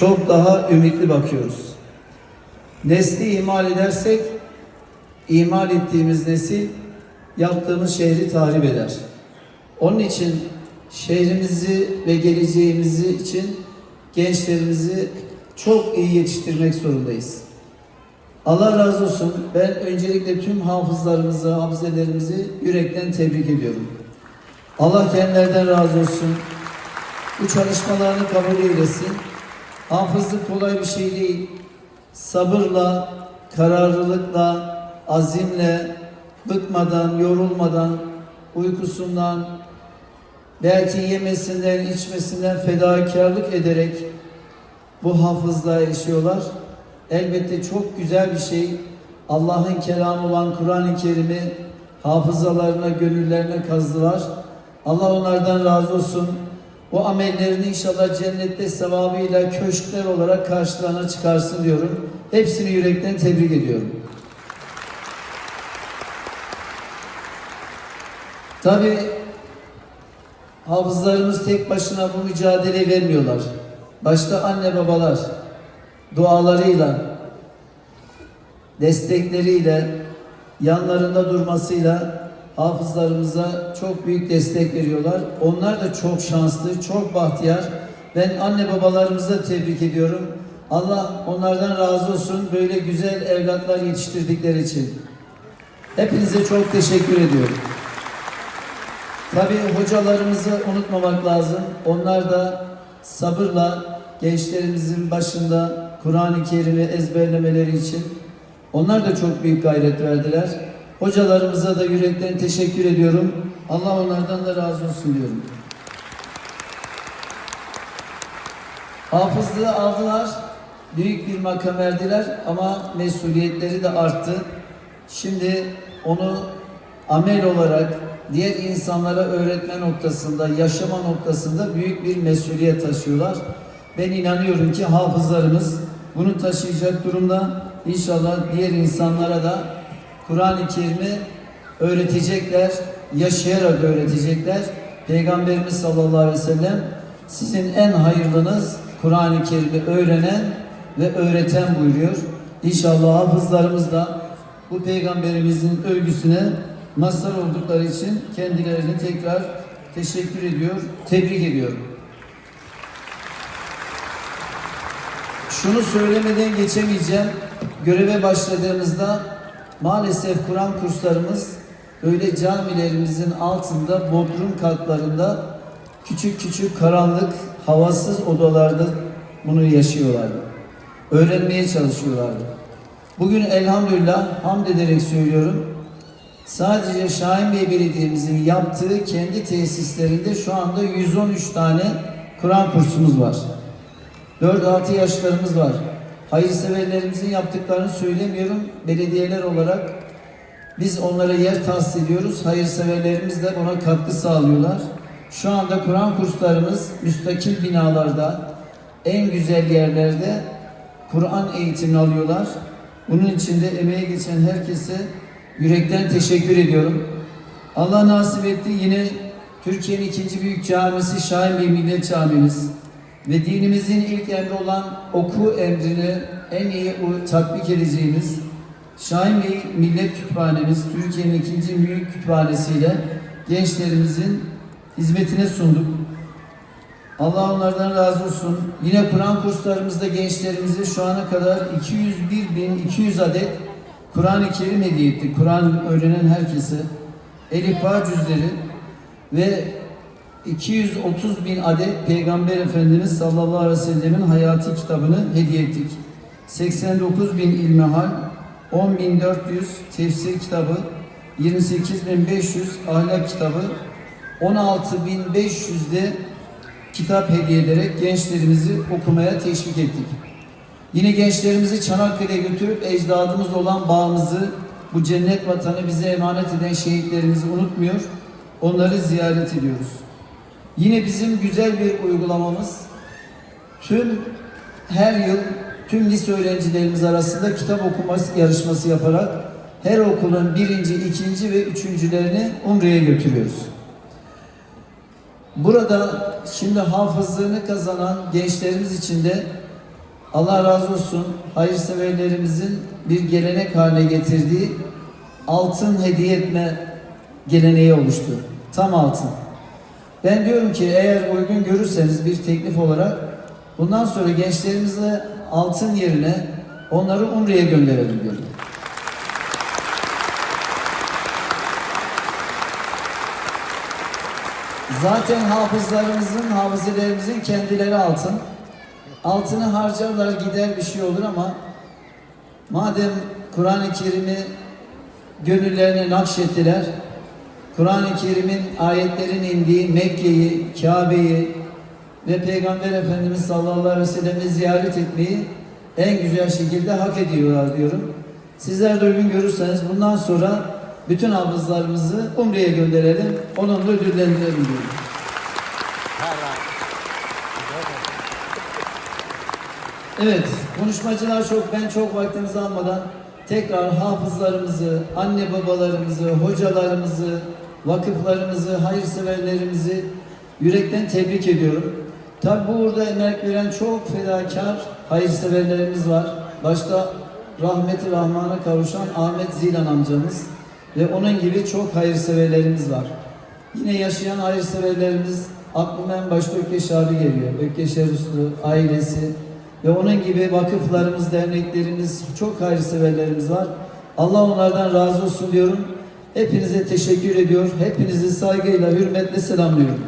çok daha ümitli bakıyoruz. Nesli ihmal edersek, ihmal ettiğimiz nesil yaptığımız şehri tahrip eder. Onun için şehrimizi ve geleceğimizi için gençlerimizi çok iyi yetiştirmek zorundayız. Allah razı olsun. Ben öncelikle tüm hafızlarımızı, hafızelerimizi yürekten tebrik ediyorum. Allah kendilerden razı olsun. Bu çalışmalarını kabul eylesin. Hafızlık kolay bir şey değil. Sabırla, kararlılıkla, azimle, bıkmadan, yorulmadan, uykusundan, belki yemesinden, içmesinden fedakarlık ederek bu hafızlığa erişiyorlar. Elbette çok güzel bir şey. Allah'ın kelamı olan Kur'an-ı Kerim'i hafızalarına, gönüllerine kazdılar. Allah onlardan razı olsun. Bu amellerini inşallah cennette sevabıyla köşkler olarak karşılarına çıkarsın diyorum. Hepsini yürekten tebrik ediyorum. Tabi hafızlarımız tek başına bu mücadele vermiyorlar. Başta anne babalar dualarıyla, destekleriyle, yanlarında durmasıyla hafızlarımıza çok büyük destek veriyorlar. Onlar da çok şanslı, çok bahtiyar. Ben anne babalarımızı da tebrik ediyorum. Allah onlardan razı olsun böyle güzel evlatlar yetiştirdikleri için. Hepinize çok teşekkür ediyorum. Tabii hocalarımızı unutmamak lazım. Onlar da sabırla gençlerimizin başında Kur'an-ı Kerim'i ezberlemeleri için onlar da çok büyük gayret verdiler. Hocalarımıza da yürekten teşekkür ediyorum. Allah onlardan da razı olsun diyorum. Hafızlığı aldılar, büyük bir makam erdiler ama mesuliyetleri de arttı. Şimdi onu amel olarak diğer insanlara öğretme noktasında, yaşama noktasında büyük bir mesuliyet taşıyorlar. Ben inanıyorum ki hafızlarımız bunu taşıyacak durumda. İnşallah diğer insanlara da Kur'an-ı Kerim'i öğretecekler, yaşayarak öğretecekler. Peygamberimiz sallallahu aleyhi ve sellem sizin en hayırlınız Kur'an-ı Kerim'i öğrenen ve öğreten buyuruyor. İnşallah hafızlarımız da bu peygamberimizin övgüsüne mazhar oldukları için kendilerini tekrar teşekkür ediyor, tebrik ediyorum. Şunu söylemeden geçemeyeceğim. Göreve başladığımızda maalesef Kur'an kurslarımız öyle camilerimizin altında, bodrum katlarında küçük küçük karanlık, havasız odalarda bunu yaşıyorlardı. Öğrenmeye çalışıyorlardı. Bugün elhamdülillah hamd ederek söylüyorum. Sadece Şahin Bey Belediye'mizin yaptığı kendi tesislerinde şu anda 113 tane Kur'an kursumuz var. 4-6 yaşlarımız var. Hayırseverlerimizin yaptıklarını söylemiyorum. Belediyeler olarak biz onlara yer tahsis ediyoruz. Hayırseverlerimiz de ona katkı sağlıyorlar. Şu anda Kur'an kurslarımız müstakil binalarda, en güzel yerlerde Kur'an eğitimi alıyorlar. Bunun için de emeğe geçen herkese yürekten teşekkür ediyorum. Allah nasip etti yine Türkiye'nin ikinci büyük camisi Şahin Bey Millet Camimiz ve dinimizin ilk emri olan oku emrini en iyi tatbik edeceğimiz Şahin Bey Millet Kütüphanemiz Türkiye'nin ikinci büyük kütüphanesiyle gençlerimizin hizmetine sunduk. Allah onlardan razı olsun. Yine Kur'an kurslarımızda gençlerimize şu ana kadar 201.200 adet Kur'an-ı Kerim hediye ettik. Kur'an öğrenen herkese. Elif Bağ cüzleri ve 230 bin adet Peygamber Efendimiz sallallahu aleyhi ve sellemin hayati kitabını hediye ettik. 89 bin ilmihal, 10.400 tefsir kitabı, 28.500 ahlak kitabı, 16.500 de kitap hediye ederek gençlerimizi okumaya teşvik ettik. Yine gençlerimizi Çanakkale'ye götürüp ecdadımız olan bağımızı, bu cennet vatanı bize emanet eden şehitlerimizi unutmuyor, onları ziyaret ediyoruz. Yine bizim güzel bir uygulamamız, tüm her yıl tüm lise öğrencilerimiz arasında kitap okuması yarışması yaparak her okulun birinci, ikinci ve üçüncülerini Umre'ye götürüyoruz. Burada şimdi hafızlığını kazanan gençlerimiz için de Allah razı olsun hayırseverlerimizin bir gelenek haline getirdiği altın hediye etme geleneği oluştu. Tam altın. Ben diyorum ki eğer uygun görürseniz bir teklif olarak bundan sonra gençlerimize altın yerine onları Umre'ye gönderelim diyorum. Zaten hafızlarımızın, hafızelerimizin kendileri altın. Altını harcarlar gider bir şey olur ama madem Kur'an-ı Kerim'i gönüllerine nakşettiler, Kur'an-ı Kerim'in ayetlerin indiği Mekke'yi, Kabe'yi ve Peygamber Efendimiz sallallahu aleyhi ve sellem'i ziyaret etmeyi en güzel şekilde hak ediyorlar diyorum. Sizler de uygun görürseniz bundan sonra bütün hafızlarımızı Umre'ye gönderelim, onunla ödüllendirelim diyorum. Evet, konuşmacılar çok, ben çok vaktinizi almadan tekrar hafızlarımızı, anne babalarımızı, hocalarımızı, vakıflarımızı, hayırseverlerimizi yürekten tebrik ediyorum. Tabi bu uğurda emek veren çok fedakar hayırseverlerimiz var. Başta rahmeti rahmana kavuşan Ahmet Zilan amcamız ve onun gibi çok hayırseverlerimiz var. Yine yaşayan hayırseverlerimiz aklıma en başta Ökkeş abi geliyor. Ökkeş Eruslu ailesi ve onun gibi vakıflarımız, derneklerimiz, çok hayırseverlerimiz var. Allah onlardan razı olsun diyorum. Hepinize teşekkür ediyor. Hepinizi saygıyla, hürmetle selamlıyorum.